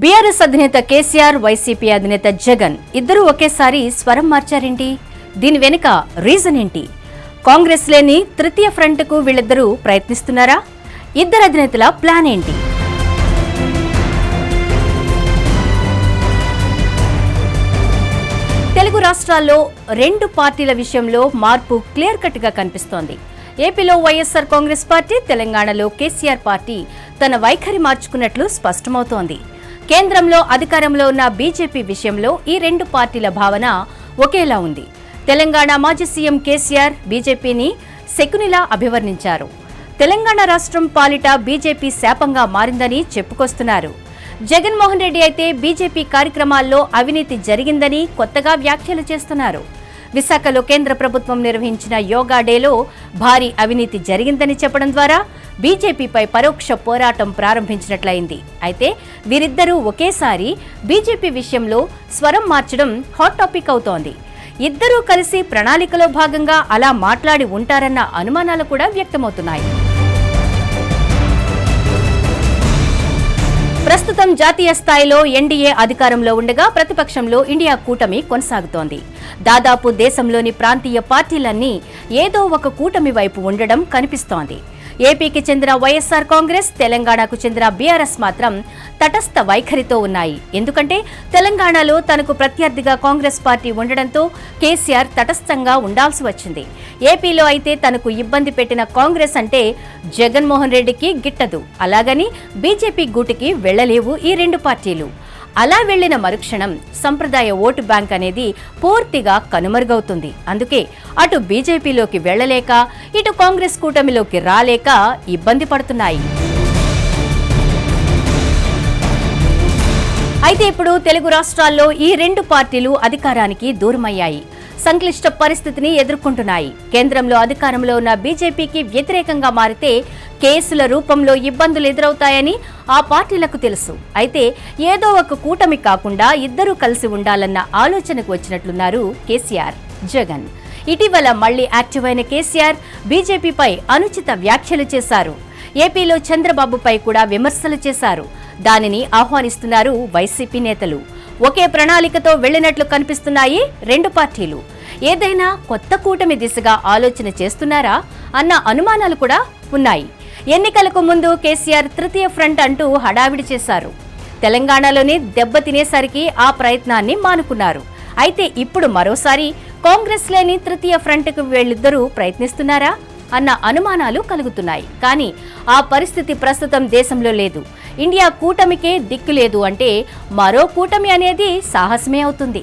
BRS అధినేత KCR YCP అధినేత జగన్ ఇద్దరూ ఒకేసారి స్వరం మార్చారేంటి? దీని వెనుక రీజన్ ఏంటి? కాంగ్రెస్ లేని తృతీయ ఫ్రంట్కు వీళ్ళిద్దరూ ప్రయత్నిస్తున్నారా? ఇద్దరు అధినేతల ప్లాన్ ఏంటి? తెలుగు రాష్ట్రాల్లో రెండు పార్టీల విషయంలో మార్పు క్లియర్ కట్గా కనిపిస్తోంది. ఏపీలో వైఎస్ఆర్ కాంగ్రెస్ పార్టీ తెలంగాణలో కేసీఆర్ పార్టీ తన వైఖరి మార్చుకున్నట్లు స్పష్టమవుతోంది. కేంద్రంలో అధికారంలో ఉన్న బీజేపీ విషయంలో ఈ రెండు పార్టీల భావన ఒకేలా ఉంది. తెలంగాణ మాజీ సీఎం కేసీఆర్ బీజేపీని శకునిలా అభివర్ణించారు. తెలంగాణ రాష్ట్రం పాలిట బీజేపీ శాపంగా మారిందని చెప్పుకొస్తున్నారు. జగన్మోహన్ రెడ్డి అయితే బీజేపీ కార్యక్రమాల్లో అవినీతి జరిగిందని కొత్తగా వ్యాఖ్యలు చేస్తున్నారు. విశాఖలో కేంద్ర ప్రభుత్వం నిర్వహించిన యోగా డేలో భారీ అవినీతి జరిగిందని చెప్పడం ద్వారా బీజేపీపై పరోక్ష పోరాటం ప్రారంభించినట్లయింది. అయితే వీరిద్దరూ ఒకేసారి బీజేపీ విషయంలో స్వరం మార్చడం హాట్ టాపిక్ అవుతోంది. ఇద్దరూ కలిసి ప్రణాళికలో భాగంగా అలా మాట్లాడి ఉంటారన్న అనుమానాలు కూడా వ్యక్తమవుతున్నాయి. ప్రస్తుతం జాతీయ స్థాయిలో ఎన్డీఏ అధికారంలో ఉండగా ప్రతిపక్షంలో ఇండియా కూటమి కొనసాగుతోంది. దాదాపు దేశంలోని ప్రాంతీయ పార్టీలన్నీ ఏదో ఒక కూటమి వైపు ఉండడం కనిపిస్తోంది. ఏపీకి చెందిన వైఎస్ఆర్ కాంగ్రెస్ తెలంగాణకు చెందిన బీఆర్ఎస్ మాత్రం తటస్థ వైఖరితో ఉన్నాయి. ఎందుకంటే తెలంగాణలో తనకు ప్రత్యర్థిగా కాంగ్రెస్ పార్టీ ఉండడంతో కేసీఆర్ తటస్థంగా ఉండాల్సి వచ్చింది. ఏపీలో అయితే తనకు ఇబ్బంది పెట్టిన కాంగ్రెస్ అంటే జగన్మోహన్ రెడ్డికి గిట్టదు. అలాగని బీజేపీ గూటికి వెళ్ళలేవు ఈ రెండు పార్టీలు. అలా వెళ్ళిన మరుక్షణం సంప్రదాయ ఓటు బ్యాంక్ అనేది పూర్తిగా కనుమరుగవుతుంది. అందుకే అటు బీజేపీలోకి వెళ్ళలేక ఇటు కాంగ్రెస్ కూటమిలోకి రాలేక ఇబ్బంది పడుతున్నాయి. అయితే ఇప్పుడు తెలుగు రాష్ట్రాల్లో ఈ రెండు పార్టీలు అధికారానికి దూరమయ్యాయి. సంక్లిష్ట పరిస్థితిని ఎదుర్కొంటున్నాయి. కేంద్రంలో అధికారంలో ఉన్న బీజేపీకి వ్యతిరేకంగా మారితే కేసుల రూపంలో ఇబ్బందులు ఎదురవుతాయని ఆ పార్టీలకు తెలుసు. అయితే ఏదో ఒక కూటమి కాకుండా ఇద్దరూ కలిసి ఉండాలన్న ఆలోచనకు వచ్చినట్లున్నారు కేసీఆర్. జగన్. ఇటీవల మళ్ళీ యాక్టివ్ అయిన కేసీఆర్ బీజేపీపై అనుచిత వ్యాఖ్యలు చేశారు. ఏపీలో చంద్రబాబుపై కూడా విమర్శలు చేశారు. దానిని ఆహ్వానిస్తున్నారు వైసీపీ నేతలు. ఒకే ప్రణాళికతో వెళ్ళినట్లు కనిపిస్తున్నాయి రెండు పార్టీలు. ఏదైనా కొత్త కూటమి దిశగా ఆలోచన చేస్తున్నారా అన్న అనుమానాలు కూడా ఉన్నాయి. ఎన్నికలకు ముందు కేసీఆర్ తృతీయ ఫ్రంట్ అంటూ హడావిడి చేశారు. తెలంగాణలోనే దెబ్బ తినేసరికి ఆ ప్రయత్నాన్ని మానుకున్నారు. అయితే ఇప్పుడు మరోసారి కాంగ్రెస్ లేని తృతీయ ఫ్రంట్కు వీళ్ళిద్దరూ ప్రయత్నిస్తున్నారా అన్న అనుమానాలు కలుగుతున్నాయి. కానీ ఆ పరిస్థితి ప్రస్తుతం దేశంలో లేదు. ఇండియా కూటమికే దిక్కు లేదు అంటే మరో కూటమి అనేది సాహసమే అవుతుంది.